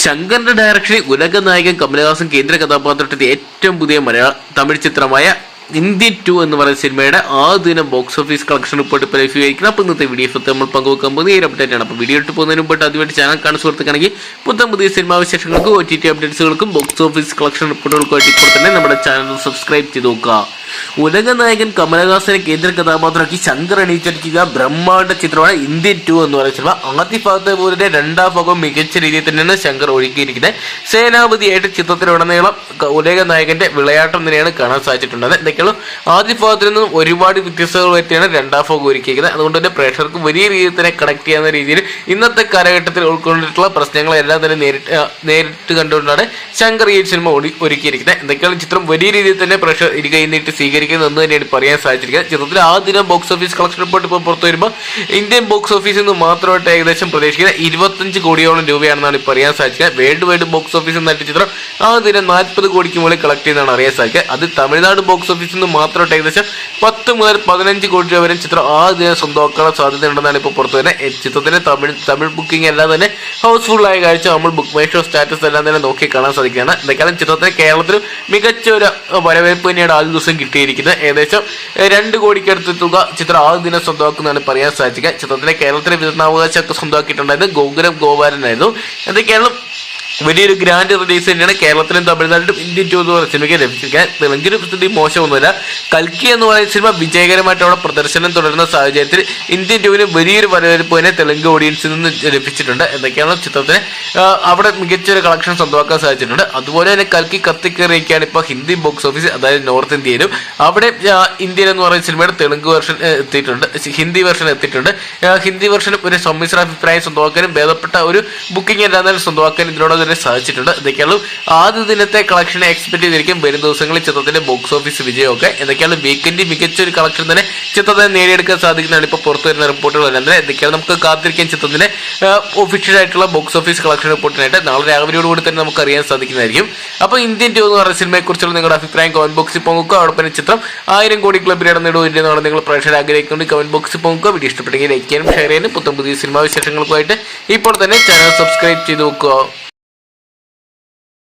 ശങ്കറിന്റെ ഡയറക്ഷനിൽ ഉലക നായകൻ കമലഹാസൻ കേന്ദ്ര കഥാപാത്രത്തിന്റെ ഏറ്റവും പുതിയ മലയാള തമിഴ് ചിത്രമായ ഇന്ത്യൻ ടു എന്ന് പറയുന്ന സിനിമയുടെ ആ ദിനം ബോക്സ് ഓഫീസ് കളക്ഷൻ റിപ്പോർട്ട് ഇപ്പോൾ ലഭ്യമായിരിക്കണം അപ്പോൾ ഇന്നത്തെ വീഡിയോ ഇപ്പോൾ നമ്മൾ പങ്കുവെക്കാൻ പോകുന്നത് ഈ അപ്ഡേറ്റ് ആണ്. അപ്പോൾ വീഡിയോ ഇട്ട് പോകുന്നതിന് മുമ്പ് അതുമായിട്ട് ചാനൽ കാണാൻ സുഹൃത്തുക്കാണെങ്കിൽ പുത്തൻ പുതിയ സിനിമാ വിശേഷങ്ങൾക്കും ഒ ടി ടി അപ്ഡേറ്റ്സുകൾക്കും ബോക്സ് ഓഫീസ് കളക്ഷൻ റിപ്പോർട്ടുകൾക്കുമായിട്ട് ഇപ്പോൾ തന്നെ നമ്മുടെ ചാനൽ സബ്സ്ക്രൈബ് ചെയ്ത് നോക്കുക. ഉലക നായകൻ കമലഹാസനെ കേന്ദ്ര കഥാപാത്രമാക്കി ശങ്കർ എണീച്ചടിക്കുക ബ്രഹ്മാണ്ഡ ചിത്രമാണ് ഇന്ത്യൻ ടു എന്ന് പറയുന്ന സിനിമ. ആദ്യ ഭാഗത്തെ രണ്ടാം ഭാഗം മികച്ച രീതിയിൽ തന്നെയാണ് ശങ്കർ ഒരുക്കിയിരിക്കുന്നത്. സേനാപതിയായിട്ട് ചിത്രത്തിലുടനീളം ഉലക നായകന്റെ വിളയാട്ടം തന്നെയാണ് കാണാൻ സാധിച്ചിട്ടുള്ളത്. എന്തൊക്കെയാണ് ആദ്യ ഭാഗത്തിൽ നിന്നും ഒരുപാട് വ്യത്യസ്തകൾ പറ്റിയാണ് രണ്ടാം ഭാഗം ഒരുക്കിയിരിക്കുന്നത്. അതുകൊണ്ട് തന്നെ പ്രേക്ഷകർക്ക് വലിയ രീതിയിൽ തന്നെ കണക്ട് ചെയ്യാവുന്ന രീതിയിൽ ഇന്നത്തെ കാലഘട്ടത്തിൽ ഉൾക്കൊണ്ടിട്ടുള്ള പ്രശ്നങ്ങളെല്ലാം തന്നെ നേരിട്ട് നേരിട്ട് കണ്ടുകൊണ്ടാണ് ശങ്കർ ഈ സിനിമ ഒരുക്കിയിരിക്കുന്നത്. എന്തൊക്കെയാണ് ചിത്രം വലിയ രീതിയിൽ തന്നെ പ്രേക്ഷകർ ഇരു കഴിഞ്ഞിട്ട് സ്വീകരിക്കുന്നത് എന്ന് തന്നെയാണ് പറയാൻ സാധിച്ചിരിക്കുന്നത്. ചിത്രത്തിൽ ആ ദിനം ബോക്സ് ഓഫീസ് കളക്ഷൻ റിപ്പോർട്ട് ഇപ്പോൾ പുറത്തു വരുമ്പോൾ ഇന്ത്യൻ ബോക്സ് ഓഫീസിൽ നിന്ന് മാത്രമായിട്ട് ഏകദേശം പ്രതീക്ഷിക്കുന്നത് ഇരുപത്തഞ്ച് കോടിയോളം രൂപയാണെന്നാണ് പറയാൻ സാധിക്കുന്നത് വേൾഡ് വൈഡ് ബോക്സ് ഓഫീസിൽ നിന്നായിട്ട് ചിത്രം ആ ദിനം നാൽപ്പത് കോടിക്ക് മുകളിൽ കളക്ട് ചെയ്യുന്നതാണ് അറിയാൻ സാധിക്കുക. അത് തമിഴ്നാട് ബോക്സ് നിന്ന് മാത്രമായിട്ട് ഏകദേശം പത്ത് മുതൽ പതിനഞ്ച് കോടി രൂപ വരെ ചിത്രം ആ ദിനം സ്വന്തമാക്കാനുള്ള സാധ്യതയുണ്ടെന്നാണ് ഇപ്പോൾ പുറത്തു വരുന്നത്. ചിത്രത്തിന്റെ തമിഴ് തമിഴ് ബുക്കിംഗ് എല്ലാം തന്നെ ഹൗസ്ഫുൾ ആയ കാഴ്ച നമ്മൾ ബുക്ക് മൈ ഷോ സ്റ്റാറ്റസ് എല്ലാം തന്നെ നോക്കി കാണാൻ സാധിക്കുകയാണ്. എന്തൊക്കെയാണ് ചിത്രത്തിന് കേരളത്തിൽ മികച്ച ഒരു വരവേൽപ്പ് തന്നെയാണ് ആദ്യ ദിവസം കിട്ടിയിരിക്കുന്നത്. ഏകദേശം രണ്ട് കോടിക്കടുത്ത് തുക ചിത്രം ആ ദിനം സ്വന്തമാക്കുന്നതാണ് പറയാൻ സാധിക്കുക ചിത്രത്തിന്റെ കേരളത്തിലെ വിതരണാവകാശമൊക്കെ സ്വന്തമാക്കിയിട്ടുണ്ടായത് ഗോകുലം ഗോപാലനായിരുന്നു. എന്തൊക്കെയാണ് വലിയൊരു ഗ്രാൻഡ് റിലീസ് തന്നെയാണ് കേരളത്തിലും തമിഴ്നാട്ടിലും ഇന്ത്യൻ ടു എന്ന് പറയുന്ന സിനിമയ്ക്ക് ലഭിച്ചിരിക്കാൻ തെലുങ്കിലും സ്ഥിതി മോശമൊന്നുമില്ല. കൽക്കി എന്ന് പറയുന്ന സിനിമ വിജയകരമായിട്ടുള്ള പ്രദർശനം തുടരുന്ന സാഹചര്യത്തിൽ ഇന്ത്യൻ ടൂവിന് വലിയൊരു വരവേൽപ്പ് തന്നെ തെലുങ്ക് ഓഡിയൻസിൽ നിന്ന് ലഭിച്ചിട്ടുണ്ട്. എന്തൊക്കെയാണ് ചിത്രത്തിന് അവിടെ മികച്ചൊരു കളക്ഷൻ സ്വന്തമാക്കാൻ സാധിച്ചിട്ടുണ്ട്. അതുപോലെ തന്നെ കൽക്കി കത്തിക്കേറിയൊക്കെയാണ് ഇപ്പോൾ ഹിന്ദി ബോക്സ് ഓഫീസ് അതായത് നോർത്ത് ഇന്ത്യയിലും. അവിടെ ഇന്ത്യയിൽ എന്ന് പറയുന്ന സിനിമയുടെ തെലുങ്ക് വെർഷൻ എത്തിയിട്ടുണ്ട്. ഹിന്ദി വെർഷൻ എത്തിയിട്ടുണ്ട്. ഹിന്ദി വെർഷൻ ഒരു സമ്മിശ്ര അഭിപ്രായം സ്വന്തമാക്കാനും ഭേദപ്പെട്ട ഒരു ബുക്കിംഗ് തന്നെ സ്വന്തമാക്കാനും ഇതിനോട് തന്നെ സാധിച്ചിട്ടുണ്ട്. എന്തൊക്കെയാണ് ആദ്യ ദിനത്തെ കളക്ഷൻ എക്സ്പെക്ട് ചെയ്തിരിക്കും. വരും ദിവസങ്ങളിൽ ചിത്രത്തിന്റെ ബോക്സ് ഓഫീസ് വിജയമൊക്കെ. എന്തൊക്കെയാണ് വീക്കെൻഡ് മികച്ച ഒരു കളക്ഷൻ തന്നെ ചിത്രത്തെ നേടിയെടുക്കാൻ സാധിക്കുന്നതാണ് ഇപ്പോൾ പുറത്തു വരുന്ന റിപ്പോർട്ടുകൾ തന്നെ. എന്തൊക്കെയാണ് നമുക്ക് കാത്തിരിക്കാൻ ചിത്രത്തിന്റെ ഒഫീഷ്യൽ ആയിട്ടുള്ള ബോക്സ് ഓഫീസ് കളക്ഷൻ റിപ്പോർട്ടിനായിട്ട് നാളെ രാവിലെയോടുകൂടി തന്നെ നമുക്ക് അറിയാൻ സാധിക്കുന്നതായിരിക്കും. അപ്പോൾ ഇന്ത്യൻ ടു എന്ന് പറയുന്ന സിനിമയെ കുറിച്ചുള്ള നിങ്ങളുടെ അഭിപ്രായം കമന്റ് ബോക്സിൽ പോകുക അതോടൊപ്പം ചിത്രം ആയിരം കോടി ക്ലബിൽ ഇടം ഇന്ത്യയെന്നാണ് നിങ്ങൾ പ്രേക്ഷകർ ആഗ്രഹിക്കുന്നുണ്ട് കമന്റ് ബോക്സിൽ പോകുക വീഡിയോ ഇഷ്ടപ്പെട്ടെങ്കിൽ ലൈക്ക് ചെയ്യാനും ഷെയർ ചെയ്യാനും. പുത്തൻ പുതിയ സിനിമാ വിശേഷങ്ങൾക്കുമായിട്ട് ഇപ്പോൾ തന്നെ ചാനൽ സബ്സ്ക്രൈബ് ചെയ്ത് വെക്കുക.